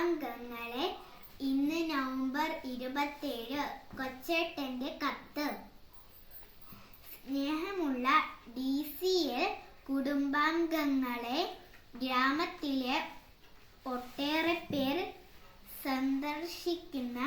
കുടുംബാംഗങ്ങളെ ഇന്ന് നവംബർ ഇരുപത്തേഴ് കൊച്ചേട്ടന്റെ കത്ത്. സ്നേഹമുള്ള ഡി സി എൽ കുടുംബാംഗങ്ങളെ ഗ്രാമത്തിലെ ഒട്ടേറെ പേർ സന്ദർശിക്കുന്ന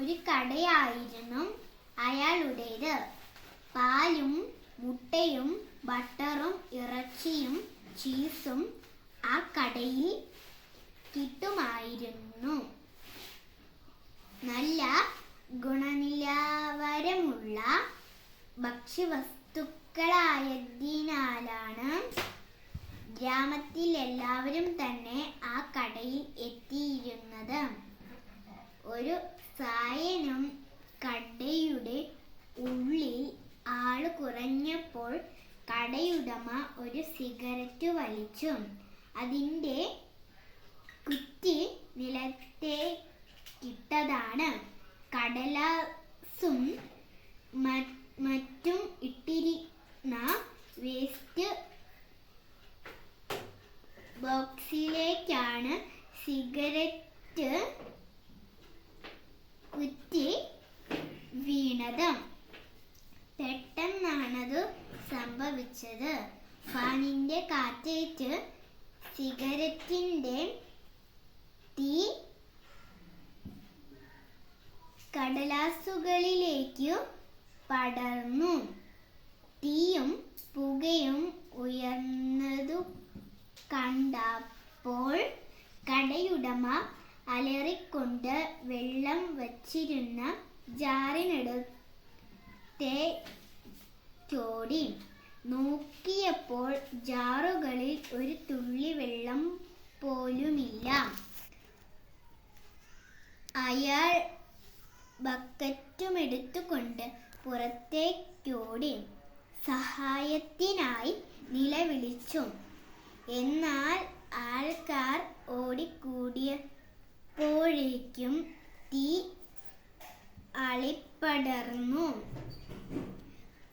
ഒരു കടയായിരുന്നു അയാളുടേത്. പാലും മുട്ടയും ബട്ടറും ഇറച്ചിയും ചീസും ആ കടയിൽ കിട്ടുമായിരുന്നു. നല്ല ഗുണനിലവാരമുള്ള ഭക്ഷ്യവസ്തുക്കളായതിനാലാണ് ഗ്രാമത്തിലെല്ലാവരും തന്നെ ആ കടയിൽ എത്തിയിരുന്നത്. ഒരു സായനും കടയുടെ ഉള്ളിൽ ആൾ കുറഞ്ഞപ്പോൾ കടയുടമ ഒരു സിഗരറ്റ് വലിച്ചു. അതിന്റെ കുറ്റി നിലത്തേക്കിട്ടതാണ് കടലാസും മ- മറ്റും ഇട്ടിരുന്ന വേസ്റ്റ് ബോക്സിലേക്കാണ് സിഗരറ്റ് കുറ്റി വീണത്. പെട്ടെന്നാണത് സംഭവിച്ചത്. ഫാനിന്റെ കാറ്റേറ്റ് സിഗരറ്റിന്റെ തീ കടലാസുകളിലേക്കും പടർന്നു. തീയും പുകയും ഉയർന്നതു കണ്ടപ്പോൾ കടയുടമ അലറിക്കൊണ്ട് വെള്ളം വച്ചിരുന്ന ജാറിനടുത്തെ ചോടി നോക്കിയപ്പോൾ ജാറുകളിൽ ഒരു തുള്ളി വെള്ളം പോലുമില്ല. അയാൾ ബക്കറ്റുമെടുത്തുകൊണ്ട് പുറത്തേക്കോടി. സഹായത്തിനായി നിലവിളിച്ചു. എന്നാൽ ആൾക്കാർ ഓടിക്കൂടിയപ്പോഴേക്കും തീ അളിപ്പടർന്നു.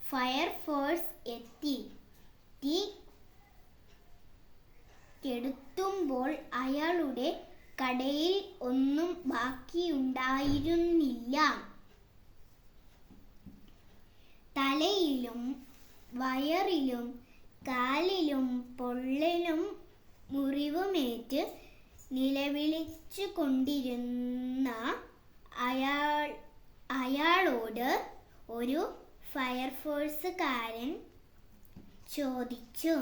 ഫയർഫോഴ്സ് എത്തി തീ കെടുത്തുമ്പോൾ അയാളുടെ കടയിൽ ഒന്നും ബാക്കിയുണ്ടായിരുന്നില്ല. തലയിലും വയറിലും കാലിലും പൊള്ളലും മുറിവുമേറ്റ് നിലവിളിച്ചു കൊണ്ടിരുന്ന അയാൾ അയാളോട് ഒരു ഫയർഫോഴ്സുകാരൻ ചോദിച്ചു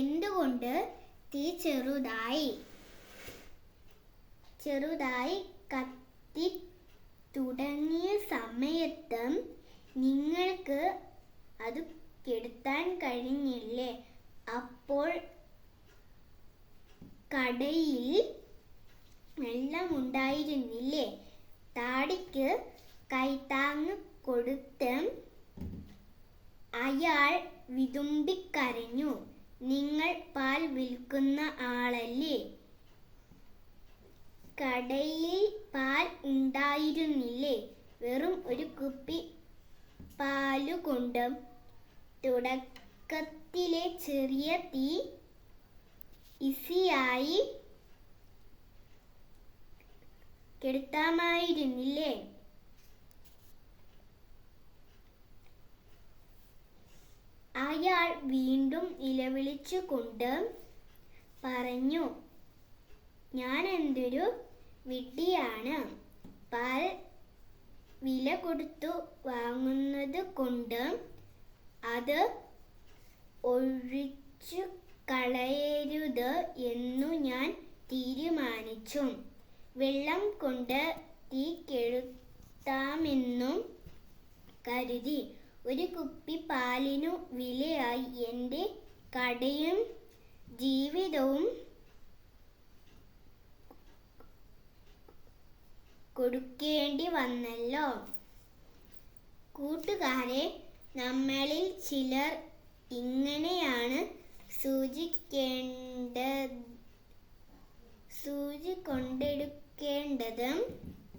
എന്തുകൊണ്ട് തീ ചെറുതായി? ചെറുതായി കത്തി തുടങ്ങിയ സമയത്ത് നിങ്ങൾക്ക് അത് കെടുത്താൻ കഴിഞ്ഞില്ലേ? അപ്പോൾ കടയിൽ വെള്ളം ഉണ്ടായിരുന്നില്ലേ? താടിക്ക് കൈത്താങ്ങ് കൊടുത്ത് അയാൾ വിതുമ്പിക്കരഞ്ഞു. നിങ്ങൾ പാൽ വിൽക്കുന്ന ആളല്ലേ? കടയിൽ പാൽ ഉണ്ടായിരുന്നില്ലേ? വെറും ഒരു കുപ്പി പാലുകൊണ്ട് തുടക്കത്തിലെ ചെറിയ തീ ഇസിയായി കെടുത്താമായിരുന്നില്ലേ? അയാൾ വീണ്ടും നിലവിളിച്ചുകൊണ്ട് പറഞ്ഞു ഞാൻ എന്തൊരു വിഡ്ഢിയാണ്. പാൽ വില കൊടുത്തു വാങ്ങുന്നത് കൊണ്ട് അത് ഒഴിച്ചു കളയരുത് എന്നു ഞാൻ തീരുമാനിച്ചു. വെള്ളം കൊണ്ട് തീ കെടുത്താമെന്നും കരുതി. ഒരു കുപ്പി പാലിനു വിലയായി. എന്റെ കടയും ജീവിതവും കൊടുക്കേണ്ടി വന്നല്ലോ കൂട്ടുകാരെ നമ്മളിൽ ചിലർ ഇങ്ങനെയാണ് സൂചിക്കേണ്ട സൂചി കൊണ്ടെടുക്കേണ്ടതും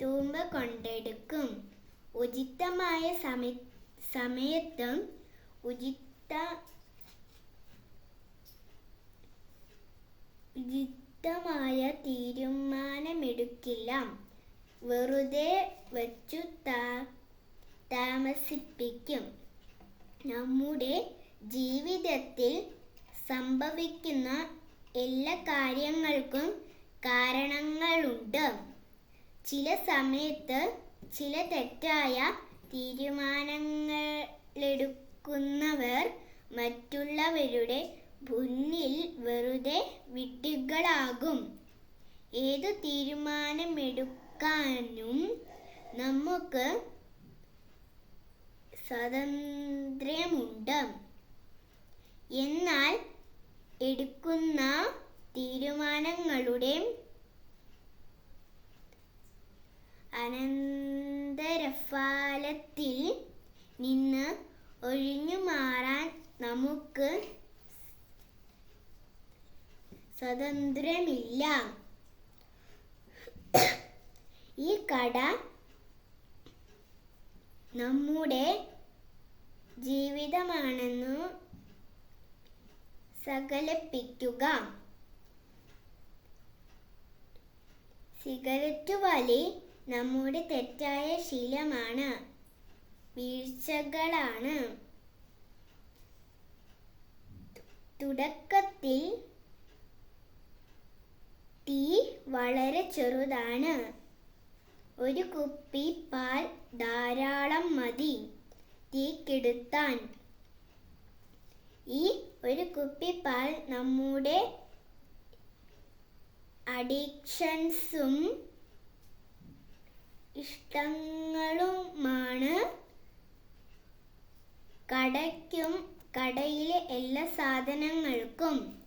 തൂമ്പ കൊണ്ടെടുക്കും ഉചിതമായ സമയ സമയത്തും ഉചിത ഉചിത ഉചിതമായ തീരുമാനമെടുക്കില്ല. വെറുതെ വച്ചു താ താമസിപ്പിക്കും. നമ്മുടെ ജീവിതത്തിൽ സംഭവിക്കുന്ന എല്ലാ കാര്യങ്ങൾക്കും കാരണങ്ങളുണ്ട്. ചില സമയത്ത് ചില തെറ്റായ തീരുമാനങ്ങളെടുക്കുന്നവർ മറ്റുള്ളവരുടെ മുന്നിൽ വെറുതെ വിഡ്ഢികളാകും. ഏതു തീരുമാനമെടുക്കാനും നമുക്ക് സ്വാതന്ത്ര്യമുണ്ട്. എന്നാൽ എടുക്കുന്ന തീരുമാനങ്ങളുടെ അനന്തരഫലത്തിൽ നിന്ന് ഒഴിഞ്ഞു മാറാൻ നമുക്ക് സ്വാതന്ത്ര്യമില്ല. ഈ കട നമ്മുടെ ജീവിതമാണെന്നു സകലപ്പിക്കുക. സിഗരറ്റ് വലി നമ്മുടെ തെറ്റായ ശീലമാണ്. വീഴ്ചകളാണ്. തുടക്കത്തിൽ തീ വളരെ ചെറുതാണ്. ഒരു കുപ്പി പാൽ ധാരാളം മതി. തീ കെടുത്താൻ. ഈ ഒരു കുപ്പി പാൽ നമ്മുടെ അഡിക്ഷൻസും ഇഷ്ടങ്ങളുമാണ്. കടയ്ക്കും കടയിലെ എല്ലാ സാധനങ്ങൾക്കും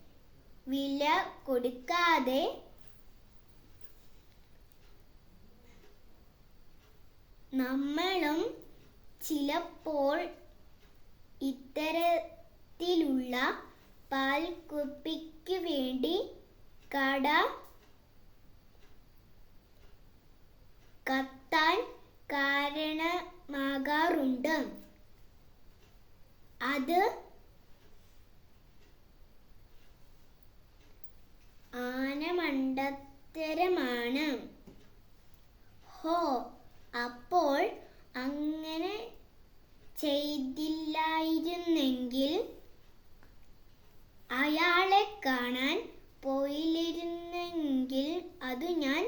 വില കൊടുക്കാതെ നമ്മളും ചിലപ്പോൾ ഇത്തരത്തിലുള്ള പാൽക്കുപ്പിക്ക് വേണ്ടി കട കത്താൻ കാരണമാകാറുണ്ട്. അത് ആനമണ്ടത്തരമാണ്. ഹോ അങ്ങനെ ചെയ്തില്ലായിരുന്നെങ്കിൽ അയാളെ കാണാൻ പോയിലിരുന്നെങ്കിൽ അത് ഞാൻ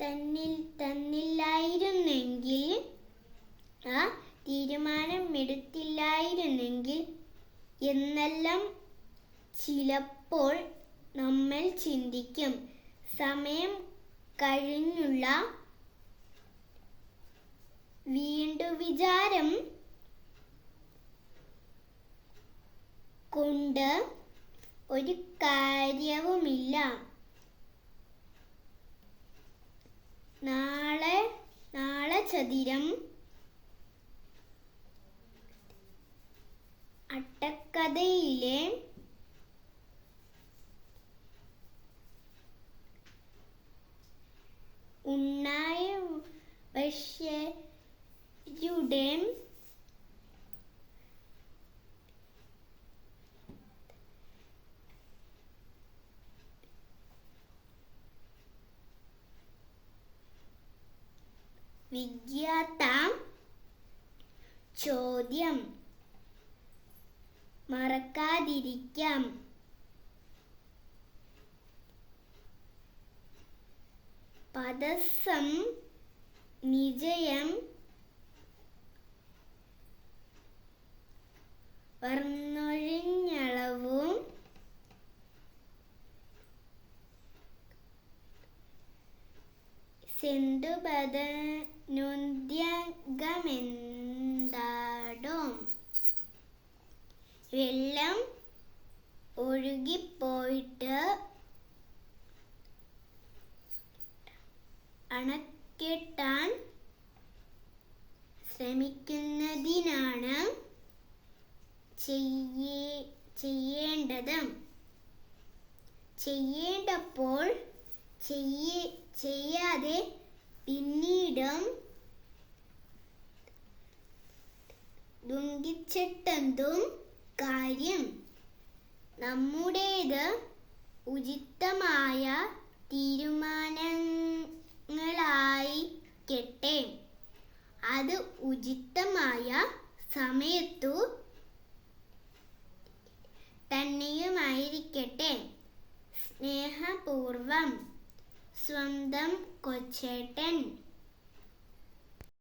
തന്നിൽ തന്നില്ലായിരുന്നെങ്കിൽ ആ തീരുമാനം എടുത്തില്ലായിരുന്നെങ്കിൽ എന്നെല്ലാം ചിലപ്പോൾ നമ്മൾ ചിന്തിക്കും. സമയം കഴിഞ്ഞുള്ള വീണ്ടു വിചാരം കൊണ്ട് ഒരു കാര്യവുമില്ല. നാളെ നാളെ ചതിരം അട്ടക്കഥയിലെ വിജ്ഞാത ചോദ്യം. മറക്കാതിരിക്കാം. പദസം നിജയം വർണൊഴിഞ്ഞളവും സെന്തുപദനുദ്യഗമെന്താടോ വെള്ളം ഒഴുകിപ്പോയിട്ട് അണക്കെട്ടാൻ ശ്രമിക്കുന്നതിനാണ് ചെയ്യേ ചെയ്യേണ്ടത്. ചെയ്യേണ്ടപ്പോൾ ചെയ്യേ ചെയ്യാതെ പിന്നീടും ദുഃഖിച്ചിട്ടെന്തും കാര്യം നമ്മുടേത് ഉചിതമായ തീരുമാനങ്ങളായിക്കട്ടെ